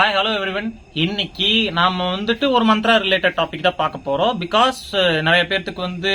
Hi hello everyone இன்னைக்கு நாம் வந்துட்டு ஒரு மந்த்ரா ரிலேட்டட் டாபிக் தான் பார்க்க போகிறோம் பிகாஸ் uh, நிறைய பேர்த்துக்கு வந்து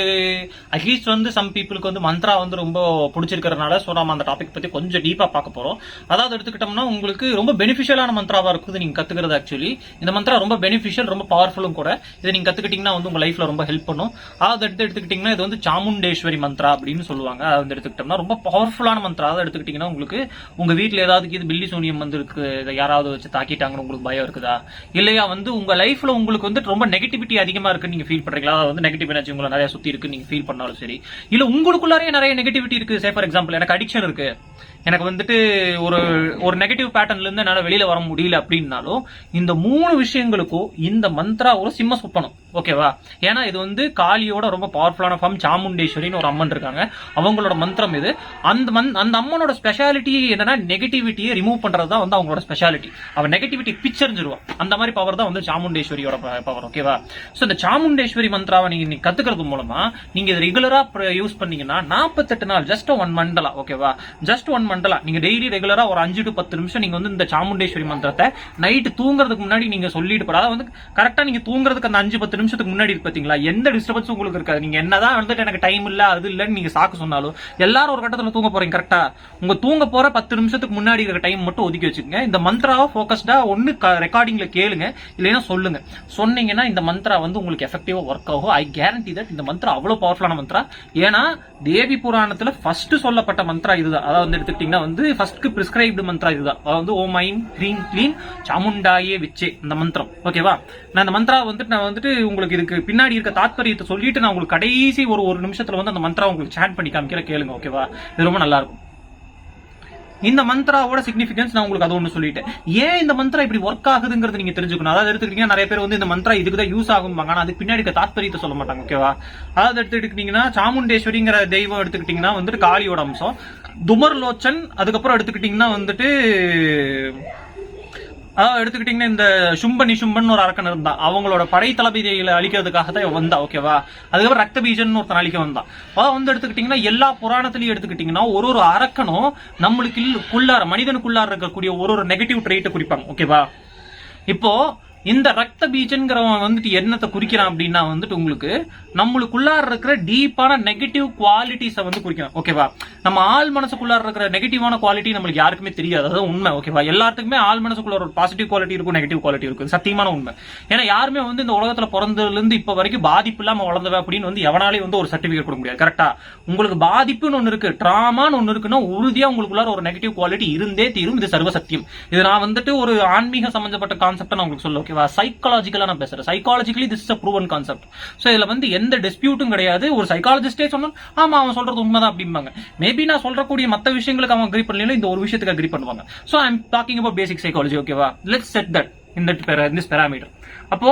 அட்லீஸ்ட் வந்து சம் பீப்புளுக்கு வந்து மந்த்ரா வந்து ரொம்ப பிடிச்சிருக்கிறதுனால ஸோ நம்ம அந்த டாபிக் பற்றி கொஞ்சம் டீப்பாக பார்க்க போகிறோம் அதாவது எடுத்துக்கிட்டோம்னா உங்களுக்கு ரொம்ப பெனிஃபிஷியலான மந்த்ராவாக இருக்குது நீங்கள் கற்றுக்கிறது ஆக்சுவலி இந்த மந்த்ரா ரொம்ப பெனிஃபிஷியல் ரொம்ப பவர்ஃபுல்லும் கூட. இதை நீங்கள் கற்றுக்கிட்டிங்கன்னா வந்து உங்கள் லைஃப்பில் ரொம்ப ஹெல்ப் பண்ணும். அதாவது எடுத்து எடுத்துக்கிட்டிங்கன்னா இது வந்து சாமுண்டேஸ்வரி மந்த்ரா அப்படின்னு சொல்லுவாங்க. அதை வந்து எடுத்துக்கிட்டோம்னா ரொம்ப பவர்ஃபுல்லான மந்த்ரா அதை எடுத்துக்கிட்டிங்கன்னா உங்களுக்கு உங்கள் வீட்டில் ஏதாவது இது பில்லி சூனியம் வந்து இருக்கு யாராவது வச்சு தாக்கிட்டாங்க தாக்கிட்டாங்கன்னு உங்களுக்கு பயம் இருக்குதா? இல்லையா வந்து உங்க லைஃப்ல உங்களுக்கு வந்து ரொம்ப நெகட்டிவிட்டி அதிகமா இருக்குன்னு நீங்க ஃபீல் பண்றீங்களா? அது வந்து நெகட்டிவ் எனர்ஜி உங்களை நிறைய சுத்தி இருக்கு நீங்க ஃபீல் பண்ணாலும் சரி. இல்ல உங்களுக்குள்ளாரே நிறைய நெகட்டிவிட்டி இருக்கு. சே ஃபார் எக்ஸாம்பிள் எனக்கு அடிக்ஷன் இருக்கு. எனக்கு வந்துட்டு ஒரு ஒரு நெகட்டிவ் பேட்டர்ன்ல இருந்து என்னால வெளியில வர முடியல அப்படின்னாலும் இந்த மூணு விஷயங்களுக்கும் இந்த மந்த்ரா ஒரு சிம்ம சுப்பனம். ஓகேவா ஏன்னா இது வந்து காளியோட ரொம்ப பவர்ஃபுல்லான ஃபார்ம் சாமுண்டேஸ்வரின்னு ஒரு அம்மன் இருக்காங்க. அவங்களோட மந்திரம் இது. அந்த மந் அந்த அம்மனோட ஸ்பெஷாலிட்டி என்னன்னா நெகட்டிவிட்டியை ரிமூவ் பண்றது தான் வந்து அவங்களோட ஸ்பெஷாலிட்டி அவன் நெகட்டிவிட்டி பிச்சரிஞ்சிருவான் அந்த மாதிரி பவர் தான் வந்து சாமுண்டேஸ்வரியோட பவர் ஓகேவா ஸோ இந்த சாமுண்டேஸ்வரி மந்த்ராவை நீங்க நீங்க கத்துக்கிறது மூலமா நீங்க இதை ரெகுலரா யூஸ் பண்ணீங்கன்னா நாற்பத்தெட்டு நாள் ஜஸ்ட் ஒன் மண்டலா ஓகேவா ஜஸ்ட் ஒன் மண்டலா நீங்க டெய்லி ரெகுலரா ஒரு அஞ்சு டு பத்து நிமிஷம் நீங்க வந்து இந்த சாமுண்டேஸ்வரி மந்திரத்தை நைட்டு தூங்குறதுக்கு முன்னாடி நீங்க சொல்லிட்டு போற அதாவது வந்து கரெக்டா நீங்க தூங்குறதுக்கு அந்த அஞ்சு பத்து நிமிஷத்துக்கு முன்னாடி இருக்கு பாத்தீங்களா? எந்த டிஸ்டர்பன்ஸும் உங்களுக்கு இருக்காது. நீங்க என்னதான் வந்துட்டு எனக்கு டைம் இல்ல அது இல்லன்னு நீங்க சாக்கு சொன்னாலும் எல்லாரும் ஒரு கட்டத்துல தூங்க போறீங்க கரெக்டா உங்க தூங்க போற பத்து நிமிஷத்துக்கு முன்னாடி இருக்கிற டைம் மட்டும் ஒதுக்கி வச்சுக்கோங்க. இந்த மந்த்ராவை ஃபோக்கஸ்டா ஒன்னு ரெக்கார்டிங்ல கேளுங்க. இல்லைன்னா சொல்லுங்க. சொன்னீங்கன்னா இந்த மந்த்ரா வந்து உங்களுக்கு எஃபெக்டிவா ஒர்க் ஆகும். ஐ கேரண்டி தட் இந்த மந்த்ரா அவ்வளவு பவர்ஃபுல்லான மந்த்ரா. ஏன்னா தேவி புராணத்துல ஃபர்ஸ்ட் சொல்லப்பட்ட மந்த்ரா இதுதான். அதாவது வந்து எடுத்துக்கிட்டீங்கன்னா வந்து ஃபர்ஸ்ட் பிரிஸ்கிரைப்டு மந்த்ரா இதுதான். அதாவது ஓ மைன் கிரீன் கிளீன் சாமுண்டாயே விச்சே இந்த மந்திரம். ஓகேவா நான் அந்த மந்த்ரா வந்துட்டு நான் வந்துட்டு உங்களுக்கு இதுக்கு பின்னாடி இருக்க தாத்பரியத்தை சொல்லிட்டு நான் உங்களுக்கு கடைசி ஒரு ஒரு நிமிஷத்துல வந்து அந்த மந்த்ரா உங்களுக்கு சேட் பண்ணி காமிக்கிற கேளுங்க ஓகேவா இது ரொம்ப நல்லா இருக்கும். இந்த மந்த்ராவோட சிக்னிபிகன்ஸ் நான் உங்களுக்கு அது ஒன்று சொல்லிட்டேன். ஏன் இந்த மந்த்ரா இப்படி ஒர்க் ஆகுதுங்கிறது நீங்க தெரிஞ்சுக்கணும். அதாவது எடுத்துக்கிட்டீங்கன்னா நிறைய பேர் வந்து இந்த மந்த்ரா இதுக்கு தான் யூஸ் ஆகும் ஆனால் அதுக்கு பின்னாடி இருக்க தாத்பரியத்தை சொல்ல மாட்டாங்க ஓகேவா அதாவது எடுத்துக்கிட்டீங்கன்னா சாமுண்டேஸ்வரிங்கிற தெய்வம் எடுத்துக்கிட்டீங்கன்னா வந்துட்டு காளியோட அம்சம். துமர் லோச்சன் அதுக்கப்புறம் எடுத்துக்கிட்டீங்கன்னா வந்துட்டு அதாவது எடுத்துக்கிட்டீங்கன்னா இந்த சும்பன் நிஷும்பன் ஒரு அரக்கன் இருந்தான் அவங்களோட படை தளபதிகளை அழிக்கிறதுக்காக தான் வந்தா ஓகேவா அதுக்கப்புறம் ரத்த பீஜன் ஒருத்தன் அழிக்க வந்தான் அதாவது வந்து எடுத்துக்கிட்டீங்கன்னா எல்லா புராணத்திலையும் எடுத்துக்கிட்டீங்கன்னா ஒரு ஒரு அரக்கனும் நம்மளுக்கு குள்ளார மனிதனுக்குள்ளார இருக்கக்கூடிய ஒரு ஒரு நெகட்டிவ் ட்ரைட்டை குறிப்பாங்க ஓகேவா இப்போ இந்த ரத்த பீஜன்கிறவன் வந்துட்டு என்னத்தை குறிக்கிறான் அப்படின்னா வந்துட்டு உங்களுக்கு நம்மளுக்குள்ளார இருக்கிற டீப்பான நெகட்டிவ் குவாலிட்டிஸை வந்து குறிக்கிறான். ஓகேவா நம்ம ஆள் மனசுக்குள்ளார இருக்கிற நெகட்டிவான குவாலிட்டி நம்மளுக்கு யாருக்குமே தெரியாது. அதாவது உண்மை. ஓகேவா எல்லாத்துக்குமே ஆள் மனசுக்குள்ள ஒரு பாசிட்டிவ் குவாலிட்டி இருக்கும் நெகட்டிவ் குவாலிட்டி இருக்கும். சத்தியமான உண்மை. ஏன்னா யாருமே வந்து இந்த உலகத்துல பிறந்ததுலேருந்து இப்போ வரைக்கும் பாதிப்பு இல்லாமல் வளர்ந்தவ அப்படின்னு வந்து எவனாலே வந்து ஒரு சர்டிஃபிகேட் கொடுக்க முடியாது. கரெக்டா உங்களுக்கு பாதிப்புன்னு ஒன்று இருக்கு. ட்ராமான்னு ஒன்று இருக்குன்னா உறுதியாக உங்களுக்குள்ளார ஒரு நெகட்டிவ் குவாலிட்டி இருந்தே தீரும். இது சர்வ சத்தியம். இது நான் வந்துட்டு ஒரு ஆன்மீக சம்பந்தப்பட்ட கான்செப்டை நான் உங்களுக்கு சொல்ல ஓகேவா? சைக்காலஜிக்கலா நான் பேசுறேன். Psychologically this is proven concept so இதுல வந்து எந்த டிஸ்பியூட்டும் கிடையாது. ஒரு சைக்காலஜிஸ்டே சொன்னா ஆமா அவன் சொல்றது உண்மைதான் அப்படிம்பாங்க. மேபி நான் சொல்றக்கூடிய மத்த விஷயங்களுக்கு அவன் அக்ரி பண்ணலாம் இந்த ஒரு விஷயத்துக்கு அக்ரி பண்ணுவாங்க. So I'm talking about basic psychology ஓகேவா லெட்ஸ் செட் தட் இந்த திஸ் பெராமீட்டர் அப்போ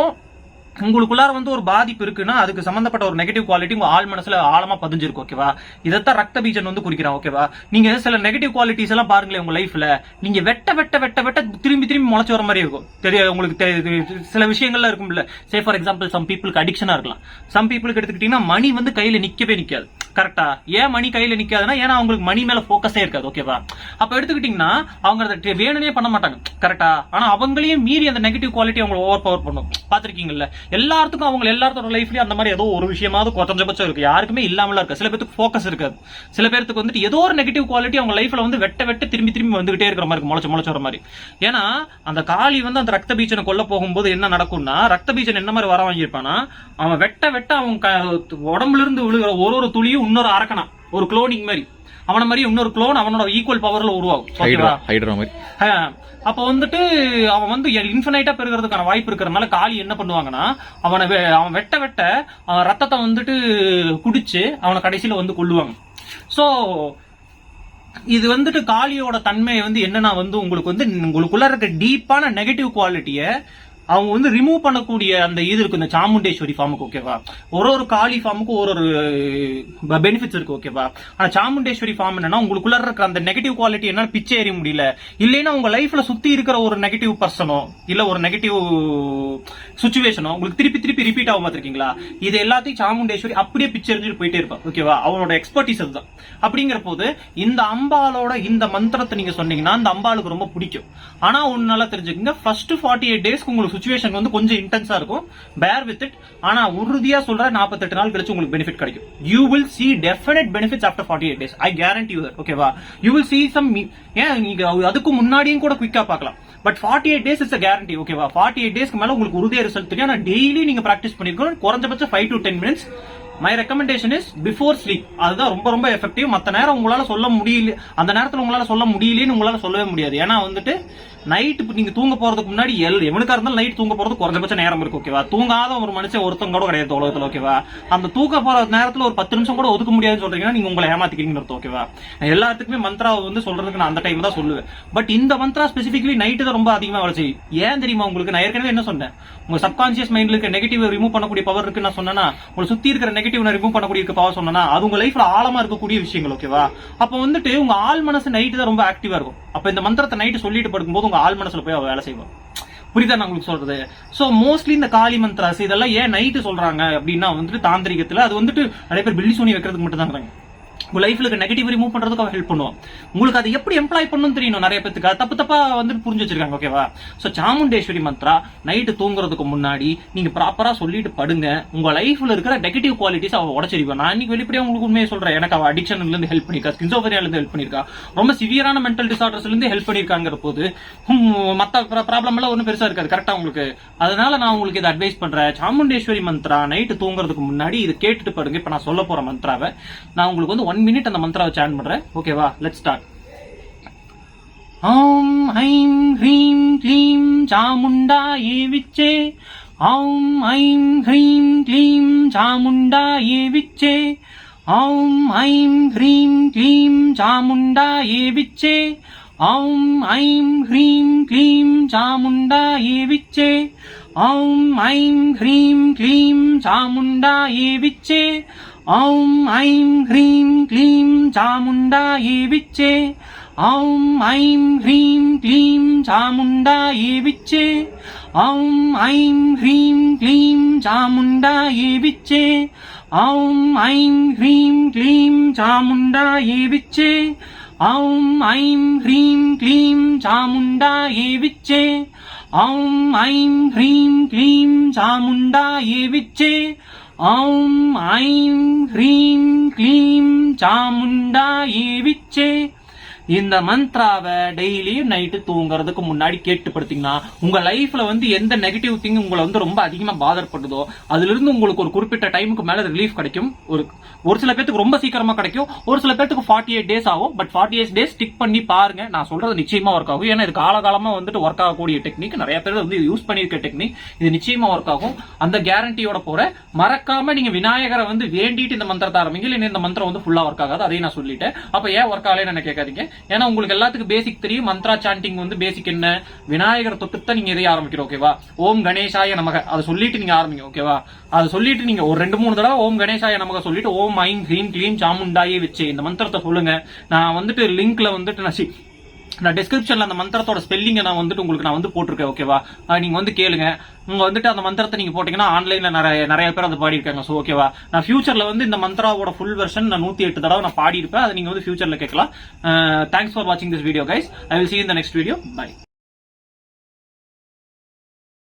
உங்களுக்குள்ளார வந்து ஒரு பாதிப்பு இருக்குன்னா அதுக்கு சம்பந்தப்பட்ட ஒரு நெகட்டிவ் குவாலிட்டி உங்க ஆள் மனசுல ஆழமா பதிஞ்சிருக்கு ஓகேவா இதைத்தான் ரத்த பீஜன் வந்து குறிக்கிறான் ஓகேவா நீங்க சில நெகட்டிவ் குவாலிட்டிஸ் எல்லாம் பாருங்களேன் உங்க லைஃப்ல நீங்க வெட்ட வெட்ட வெட்ட வெட்ட திரும்பி திரும்பி முளைச்சு வர மாதிரி இருக்கும். தெரிய உங்களுக்கு தெ- சில விஷயங்கள்லாம் இருக்கும்ல. சே ஃபார் எக்ஸாம்பிள் சம் பீப்புளுக்கு அடிக்ஷனா இருக்கலாம். சம் பீப்புளுக்கு எடுத்துக்கிட்டீங்கன்னா மணி வந்து கையில நிக்கவே நிக்காது. கரெக்டா ஏன் மணி கையில நிக்காதுன்னா ஏன்னா அவங்களுக்கு மணி மேல போக்கஸே இருக்காது ஓகேவா அப்ப எடுத்துக்கிட்டீங்கன்னா அவங்க அதை வேணும்னே பண்ண மாட்டாங்க. கரெக்டா ஆனா அவங்களையும் மீறி அந்த நெகட்டிவ் குவாலிட்டி அவங்க ஓவர் பவர் பண்ணும். பாத்திருக்கீங்கல்ல எல்லாத்துக்கும் அவங்க எல்லாத்தோட லைஃப்லயும் அந்த மாதிரி ஏதோ ஒரு விஷயமாவது குறைஞ்சபட்சம் இருக்கு. யாருக்குமே இல்லாமல இருக்கு சில பேருக்கு ஃபோக்கஸ் இருக்காது. சில பேருக்கு வந்துட்டு ஏதோ ஒரு நெகட்டிவ் குவாலிட்டி அவங்க லைஃப்ல வந்து வெட்ட வெட்ட திரும்பி திரும்பி வந்துகிட்டே இருக்கிற மாதிரி முளைச்சு முளைச்சு வர மாதிரி. ஏன்னா அந்த காளி வந்து அந்த ரத்த பீச்சனை கொல்ல போகும்போது என்ன நடக்கும்னா ரத்த பீச்சன் என்ன மாதிரி வர வாங்கியிருப்பானா அவன் வெட்ட வெட்ட அவன் க- உடம்புல இருந்து விழுகிற ஒரு ஒரு துளியும் இன்னொரு அரக்கனா ஒரு குளோனிங் மாதிரி. அவன மாதிரி இன்னொரு குளோன் அவனோட ஈக்குவல் பவர்ல உருவாகும். அப்ப வந்துட்டு அவன் வந்து இன்ஃபினைட்டா பெருகிறதுக்கான வாய்ப்பு இருக்கிறதுனால காளி என்ன பண்ணுவாங்கன்னா அவனை அவன் வெட்ட வெட்ட அவன் ரத்தத்தை வந்துட்டு குடிச்சு அவனை கடைசியில வந்து கொல்லுவாங்க. சோ இது வந்துட்டு காளியோட தன்மை வந்து என்னன்னா வந்து உங்களுக்கு வந்து உங்களுக்குள்ள இருக்க டீப்பான நெகட்டிவ் குவாலிட்டிய அவங்க வந்து ரிமூவ் பண்ணக்கூடிய அந்த இது இருக்கு இந்த சாமுண்டேஸ்வரி ஃபார்முக்கு ஓகேவா ஒரு ஒரு காளி ஃபார்முக்கு ஒரு ஒரு பெனிஃபிட்ஸ் இருக்கு ஓகேவா ஆனா சாமுண்டேஸ்வரி ஃபார்ம் என்னன்னா உங்களுக்குள்ள இருக்கிற அந்த நெகட்டிவ் குவாலிட்டி என்ன பிச்சை ஏறி முடியல. இல்லைன்னா உங்க லைஃப்ல சுத்தி இருக்கிற ஒரு நெகட்டிவ் பர்சனோ இல்ல ஒரு நெகட்டிவ் சுச்சுவேஷனோ உங்களுக்கு திருப்பி திருப்பி ரிப்பீட் ஆகும் பார்த்திருக்கீங்களா? இது எல்லாத்தையும் சாமுண்டேஸ்வரி அப்படியே பிச்சை எறிஞ்சிட்டு போயிட்டே இருப்பா ஓகேவா அவனோட எக்ஸ்பர்டிஸ் அதுதான். அப்படிங்கிற போது இந்த அம்பாலோட இந்த மந்திரத்தை நீங்க சொன்னீங்கன்னா அந்த அம்பாளுக்கு ரொம்ப பிடிக்கும். ஆனா ஒன்னு நல்லா தெரிஞ்சுக்கங்க ஃபர்ஸ்ட் ஃபார்ட்டி எயிட் டேஸ்க்கு உங்களுக்கு சுச்சுவேஷன் வந்து கொஞ்சம் இன்டென்ஸா இருக்கும். பேர் வித் இட் ஆனா உறுதியா சொல்ற நாற்பத்தெட்டு நாள் கழிச்சு உங்களுக்கு பெனிஃபிட் கிடைக்கும். You will see definite benefits after forty eight days I guarantee you ஓகேவா யூ வில் சி சம் ஏன் நீங்க அதுக்கு முன்னாடியும் கூட குயிக்கா பார்க்கலாம். But forty eight days is guarantee ஓகேவா ஃபார்ட்டி எயிட் டேஸ்க்கு மேல உங்களுக்கு உறுதியாக ரிசல்ட் தெரியும். ஆனால் டெய்லி நீங்க ப்ராக்டிஸ் பண்ணிருக்கணும். குறைஞ்சபட்சம் five to ten minutes my recommendation is before sleep அதுதான் ரொம்ப ரொம்ப எஃபெக்டிவ் மற்ற நேரம் உங்களால சொல்ல முடியல அந்த நேரத்தில் உங்களால சொல்ல முடியலன்னு உங்களால சொல்லவே முடியாது. ஏன்னா வந்துட்டு நைட் நீங்க தூங்க போறதுக்கு முன்னாடி எல் எவனுக்கா இருந்தாலும் நைட் தூங்க போறது குறைஞ்சபட்ச நேரம் இருக்கு ஓகேவா தூங்காத ஒரு மனுஷன் ஒருத்தங்க கூட கிடையாது உலகத்துல ஓகேவா அந்த தூக்க போற நேரத்துல ஒரு பத்து நிமிஷம் கூட ஒதுக்க முடியாதுன்னு சொல்றீங்கன்னா நீங்க உங்களை ஏமாத்திக்கிறீங்கன்னு அர்த்தம் ஓகேவா எல்லாத்துக்குமே மந்த்ரா வந்து சொல்றதுக்கு நான் அந்த டைம் தான் சொல்லுவேன். பட் இந்த மந்த்ரா ஸ்பெசிபிக்லி நைட்டு தான் ரொம்ப அதிகமா வளர்ச்சி. ஏன் தெரியுமா உங்களுக்கு? நான் ஏற்கனவே என்ன சொன்னேன்? உங்க சப்கான்சியஸ் மைண்ட்ல இருக்க நெகட்டிவ் ரிமூவ் பண்ணக்கூடிய பவர் இருக்குன்னு நான் சொன்னேன்னா உங்களை சுத்தி இருக்கிற நெகட்டிவ் ரிமூவ் பண்ணக்கூடிய பவர் சொன்னா அது உங்க லைஃப்ல ஆழமா இருக்கக்கூடிய விஷயங்கள் ஓகேவா அப்ப வந்துட்டு உங்க ஆள் மனசு நைட்டு தான் ரொம்ப ஆக்டிவா இருக்கும். அப்ப இந்த மந்திரத்தை நைட்டு சொல்லிட்டு படுக்கும்போது உங்க ஆள் மனசுல போய் அவ வேலை செய்வோம் புரியுதா நான் உங்களுக்கு சொல்றது? சோ மோஸ்ட்லி இந்த காளி மந்த்ராஸ் இதெல்லாம் ஏன் நைட்டு சொல்றாங்க அப்படின்னா வந்துட்டு தாந்திரிகத்துல அது வந்துட்டு நிறைய பேர் பில்லி சோனி வைக்கிறதுக்கு மட்டும் தான் உங்க லைஃப்ல இருக்க நெகட்டிவ் ரிமூவ் பண்றதுக்கு அவன் ஹெல்ப் பண்ணுவான் உங்களுக்கு அதை எப்படி எம்ப்ளாய் பண்ணணும் தெரியணும். நிறைய பேத்துக்கு. அது தப்பு தப்பா வந்து புரிஞ்சு வச்சிருக்காங்க ஓகேவா சோ சாமுண்டேஸ்வரி மந்த்ரா நைட்டு தூங்குறதுக்கு முன்னாடி நீங்க ப்ராப்பரா சொல்லிட்டு படுங்க. உங்க லைஃப்ல இருக்கிற நெகட்டிவ் குவாலிட்டிஸ் அவ உடச்சிருவா நான் இன்னைக்கு வெளிப்படையா உங்களுக்கு உண்மையை சொல்றேன். எனக்கு அவ அடிக்ஷன்ல இருந்து ஹெல்ப் பண்ணிருக்கா. ஸ்கின்சோபரியால இருந்து ஹெல்ப் பண்ணிருக்கா. ரொம்ப சிவியரான மென்டல் டிசார்டர்ஸ்ல இருந்து ஹெல்ப் பண்ணிருக்காங்கிற போது மற்ற மத்த ப்ராப்ளம் எல்லாம் ஒன்றும் பெருசா இருக்காது. கரெக்டா உங்களுக்கு. அதனால நான் உங்களுக்கு இதை அட்வைஸ் பண்றேன். சாமுண்டேஸ்வரி மந்த்ரா நைட்டு தூங்குறதுக்கு முன்னாடி இதை கேட்டுட்டு பாருங்க இப்ப நான் சொல்ல போற மந்த்ராவை. நான் உங்களுக்கு வந்து ஒன் மினிட் அந்த மந்திரா வச்சு ஆன் பண்ணுறேன் ஓகேவா லெட் ஸ்டார்ட் ஆம் ஐம் ஹ்ரீம் க்ளீம் சாமுண்டா ஏவிச்சே ஆம் ஐம் ஹ்ரீம் க்ளீம் சாமுண்டா ஏவிச்சே ஆம் ஐம் ஹ்ரீம் க்ளீம் சாமுண்டா ஏவிச்சே ஆம் ஐம் ஹ்ரீம் க்ளீம் சாமுண்டா ஏவிச்சே ஆம் ஐம் ஹ்ரீம் க்ளீம் சாமுண்டா ஏவிச்சே 아움 아임 그림 그림 자문다이 빛에. 아움 아임 그림 그림 자문다이 빛에. 아움 아임 그림 그림 자문다이 빛에. 아움 아임 그림 그림 자문다이 빛에. 아움 아임 그림 그림 자문다이 빛에. 아움 아임 그림 그림 자문다이 빛에. ॐ ऐं ह्रीं क्लीं चामुण्डायै विच्चे இந்த மந்த்ராவை டெய்லியும் நைட்டு தூங்குறதுக்கு முன்னாடி கேட்டுப்படுத்தீங்கன்னா உங்க லைஃப்ல வந்து எந்த நெகட்டிவ் திங் உங்களை வந்து ரொம்ப அதிகமா பாதர் பண்ணுதோ அதுல இருந்து உங்களுக்கு ஒரு குறிப்பிட்ட டைமுக்கு மேல ரிலீஃப் கிடைக்கும். ஒரு ஒரு சில பேத்துக்கு ரொம்ப சீக்கிரமா கிடைக்கும். ஒரு சில பேத்துக்கு ஃபார்ட்டி எயிட் டேஸ் ஆகும். But forty eight days stick பண்ணி பாருங்க. நான் சொல்றது நிச்சயமா ஒர்க் ஆகும். ஏன்னா இது காலகாலமா வந்துட்டு ஒர்க் ஆகக்கூடிய டெக்னிக் நிறைய பேர் வந்து யூஸ் பண்ணியிருக்க டெக்னிக் இது நிச்சயமா ஒர்க் ஆகும். அந்த கேரண்டியோட போற. மறக்காம நீங்க விநாயகரை வந்து வேண்டிட்டு இந்த மந்திரத்தை ஆரம்பிங்க. இல்லை இந்த மந்திரம் வந்து ஃபுல்லா ஒர்க் ஆகாது. அதையும் நான் சொல்லிட்டேன். அப்ப ஏன் ஒர்க் ஆகலன்னு என்ன கேட்காதீங்க. ஏன்னா உங்களுக்கு எல்லாத்துக்கும் பேசிக் தெரியும். மந்த்ரா சாண்டிங் வந்து பேசிக் என்ன? விநாயகர் தொட்டு நீங்க இதை ஆரம்பிக்கிறோம் ஓகேவா ஓம் கணேசாய நமக. அதை சொல்லிட்டு நீங்க ஆரம்பிங்க ஓகேவா அதை சொல்லிட்டு நீங்க ஒரு ரெண்டு மூணு தடவை ஓம் கணேசாய நமக சொல்லிட்டு ஓம் ஐம் ஹ்ரீம் கிளீம் சாமுண்டாயே வச்சு. இந்த மந்திரத்தை சொல்லுங்க. நான் வந்துட்டு லிங்க்ல வந்துட்டு நான் நான் டிஸ்கிரிப்ஷன்ல அந்த மந்திரத்தோட ஸ்பெல்லிங்கை நான் வந்துட்டு உங்களுக்கு நான் வந்து போட்டிருக்கேன் ஓகேவா நீங்க வந்து கேளுங்க. உங்க வந்துட்டு அந்த மந்திரத்தை நீங்க போட்டீங்கன்னா ஆன்லைன்ல நிறைய நிறைய பேர் அதை பாடியிருக்காங்க ஸோ ஓகேவா நான் ஃபியூச்சர்ல வந்து இந்த மந்திராவோட ஃபுல் வெர்ஷன் நான் நூத்தி எட்டு தடவை நான் பாடியிருப்பேன். அதை நீங்க வந்து ஃபியூச்சர்ல கேட்கலாம். தேங்க்ஸ் ஃபார் வாட்சிங் this video guys I will see இந்த நெக்ஸ்ட் வீடியோ பை